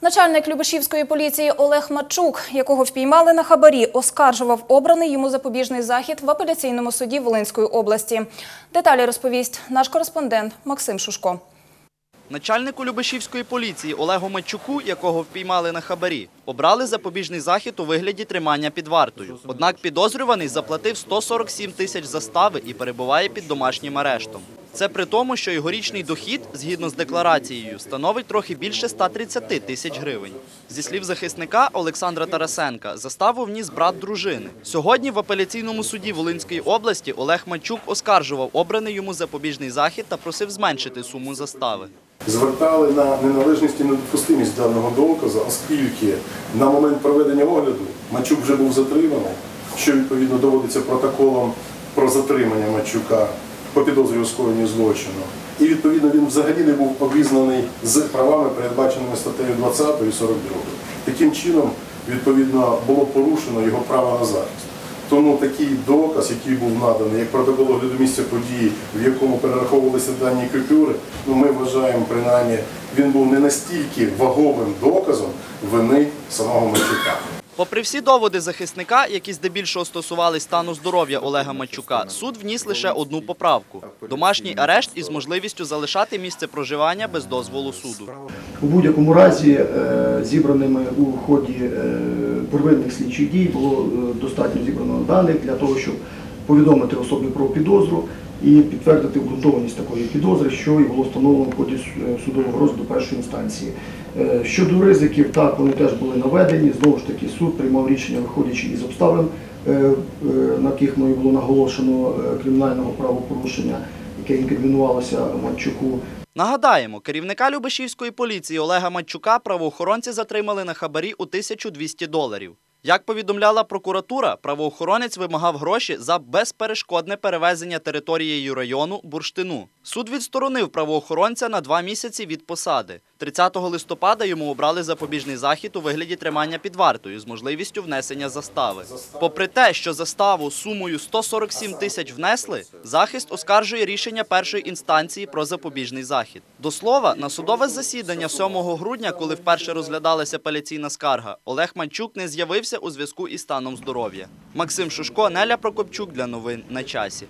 Начальник Любешівської поліції Олег Мачук, якого впіймали на хабарі, оскаржував обраний йому запобіжний захід в апеляційному суді Волинської області. Деталі розповість наш кореспондент Максим Шушко. Начальнику Любешівської поліції Олегу Матчуку, якого впіймали на хабарі, обрали запобіжний захід у вигляді тримання під вартою. Однак підозрюваний заплатив 147 тисяч застави і перебуває під домашнім арештом. Це при тому, що його річний дохід, згідно з декларацією, становить трохи більше 130 тисяч гривень. Зі слів захисника Олександра Тарасенка, заставу вніс брат дружини. Сьогодні в апеляційному суді Волинської області Олег Матчук оскаржував обраний йому запобіжний захід та просив зменшити суму застави. звертали на неналежність і недопустимість даного доказу, оскільки на момент проведення огляду Мачук вже був затриманий, що відповідно доводиться протоколом про затримання Мачука по підозрі у злочину. І відповідно він взагалі не був обізнаний з правами, передбаченими статтею 20 і 42. Таким чином, відповідно, було порушено його право на захист. Тому такий доказ, який був наданий, як протокол огляду місця події, в якому перераховувалися дані купюри, ну ми вважаємо, принаймні, він був не настільки ваговим доказом вини самого Мачука. Попри всі доводи захисника, які здебільшого стосували стану здоров'я Олега Матчука, суд вніс лише одну поправку: домашній арешт із можливістю залишати місце проживання без дозволу суду. У будь-якому разі е, зібраними у ході е, первинних слідчих дій було е, достатньо зібрано даних для того, щоб повідомити особі про підозру і підтвердити обґрунтованість такої підозри, що і було встановлено в ході судового розгляду першої інстанції. Е, Щодо ризиків, так вони теж були наведені. Знову ж таки, суд приймав рішення, виходячи із обставин, е, е, на яких мною було наголошено кримінального правопорушення, яке інкримінувалося Манчуку. Нагадаємо, керівника Любешівської поліції Олега Матчука правоохоронці затримали на хабарі у 1200 доларів. Як повідомляла прокуратура, правоохоронець вимагав гроші за безперешкодне перевезення територією району бурштину. Суд відсторонив правоохоронця на два місяці від посади. 30 листопада йому обрали запобіжний захід у вигляді тримання під вартою з можливістю внесення застави. Попри те, що заставу сумою 147 тисяч внесли, захист оскаржує рішення першої інстанції про запобіжний захід. До слова, на судове засідання 7 грудня, коли вперше розглядалася апеляційна скарга, Олег Манчук не з'явився у зв'язку із станом здоров'я. Максим Шушко, Неля Прокопчук для новин на часі.